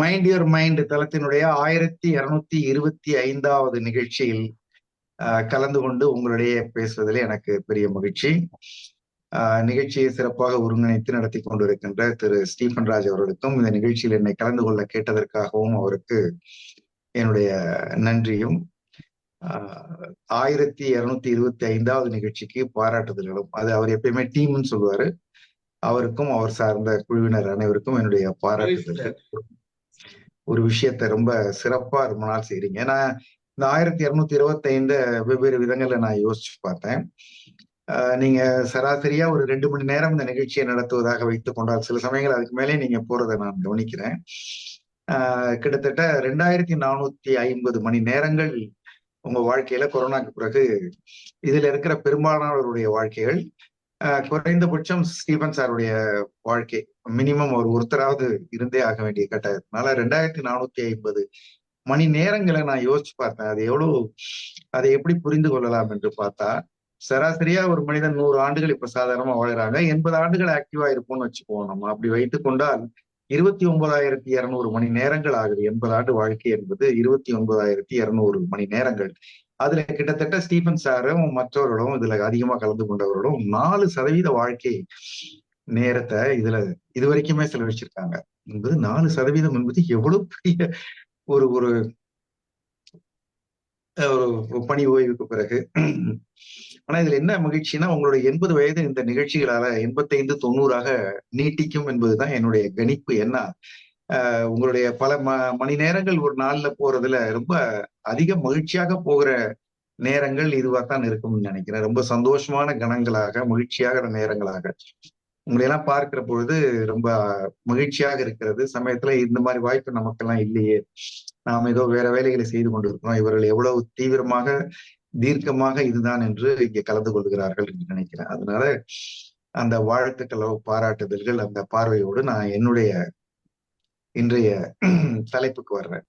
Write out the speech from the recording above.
Mind your mind தளத்தினுடைய ஆயிரத்தி இருநூத்தி இருபத்தி ஐந்தாவது நிகழ்ச்சியில் கலந்து கொண்டு உங்களிடையே பேசுவதில் எனக்கு பெரிய மகிழ்ச்சி. நிகழ்ச்சியை சிறப்பாக ஒருங்கிணைத்து நடத்தி கொண்டிருக்கின்ற திரு ஸ்டீபன் ராஜ் அவர்களுக்கும் இந்த நிகழ்ச்சியில் என்னை கலந்து கொள்ள கேட்டதற்காகவும் அவருக்கு என்னுடைய நன்றியும். ஆயிரத்தி இருநூத்தி இருபத்தி ஐந்தாவது நிகழ்ச்சிக்கு பாராட்டுதல்களும் அது அவர் எப்பயுமே டீம்னு சொல்லுவாரு. அவருக்கும் அவர் சார்ந்த குழுவினர் அனைவருக்கும் என்னுடைய பாராட்டுதல் ஒரு விஷயத்த ரொம்ப சிறப்பா ரொம்ப நாள் செய்றீங்க. ஏன்னா இந்த ஆயிரத்தி இருநூத்தி இருபத்தி ஐந்து வெவ்வேறு விதங்கள்ல நான் யோசிச்சு பார்த்தேன். நீங்க சராசரியா ஒரு ரெண்டு மணி நேரம் இந்த நிகழ்ச்சியை நடத்துவதாக வைத்துக் கொண்டால் சில சமயங்கள் அதுக்கு மேலே நீங்க போறதை நான் கவனிக்கிறேன். கிட்டத்தட்ட ரெண்டாயிரத்தி நானூத்தி ஐம்பது மணி நேரங்கள் உங்க வாழ்க்கையில கொரோனாக்கு பிறகு இதுல இருக்கிற பெரும்பாலானவருடைய வாழ்க்கைகள் குறைந்தபட்சம் ஸ்டீபன் சாருடைய வாழ்க்கை மினிமம் ஒரு ஒருத்தராவது இருந்தே ஆக வேண்டிய கட்டாயத்தினால ரெண்டாயிரத்தி நானூத்தி ஐம்பது மணி நேரங்களை நான் யோசிச்சு பார்த்தேன். அது எவ்வளவு அதை எப்படி புரிந்து கொள்ளலாம் என்று பார்த்தா சராசரியா ஒரு மனிதன் நூறு ஆண்டுகள் இப்ப சாதாரணமா வாழ்கிறாங்க எண்பது ஆண்டுகள் ஆக்டிவா இருப்போம்னு வச்சுக்குவோம் நம்ம அப்படி வைத்துக் கொண்டால் இருபத்தி ஒன்பதாயிரத்தி இருநூறு மணி நேரங்கள் ஆகுது. எண்பது ஆண்டு வாழ்க்கை என்பது இருபத்தி ஒன்பதாயிரத்தி இருநூறு மணி நேரங்கள். அதுல கிட்டத்தட்ட ஸ்டீபன் சாரும் மற்றவர்களும் இதுல அதிகமா கலந்து கொண்டவர்களும் நாலு சதவீத வாழ்க்கை நேரத்தை இதுல இது வரைக்குமே செலவழிச்சிருக்காங்க. என்பது நாலு சதவீதம் என்பது எவ்வளவு பெரிய ஒரு ஒரு ஒரு பணி ஓய்வுக்கு பிறகு. ஆனா இதுல என்ன மகிழ்ச்சினா உங்களுடைய எண்பது வயது இந்த நிகழ்ச்சிகளால எண்பத்தைந்து தொண்ணூறாக நீட்டிக்கும் என்பதுதான் என்னுடைய கணிப்பு. என்ன உங்களுடைய பல ம மணி நேரங்கள் ஒரு நாள்ல போறதுல ரொம்ப அதிக மகிழ்ச்சியாக போகிற நேரங்கள் இதுவாகத்தான் இருக்கும்னு நினைக்கிறேன். ரொம்ப சந்தோஷமான கணங்களாக மகிழ்ச்சியாக நேரங்களாக. உங்களையெல்லாம் பார்க்கிற பொழுது ரொம்ப மகிழ்ச்சியாக இருக்கிறது. சமயத்துல இந்த மாதிரி வாய்ப்பு நமக்கெல்லாம் இல்லையே. நாம் ஏதோ வேற வேலைகளை செய்து கொண்டிருக்கிறோம். இவர்கள் எவ்வளவு தீவிரமாக தீர்க்கமாக இதுதான் என்று இங்கே கலந்து கொள்கிறார்கள் என்று நினைக்கிறேன். அதனால அந்த வாழ்த்துக்களோ பாராட்டுதல்கள் அந்த பார்வையோடு நான் என்னுடைய இன்றைய தலைப்புக்கு வர்றேன்.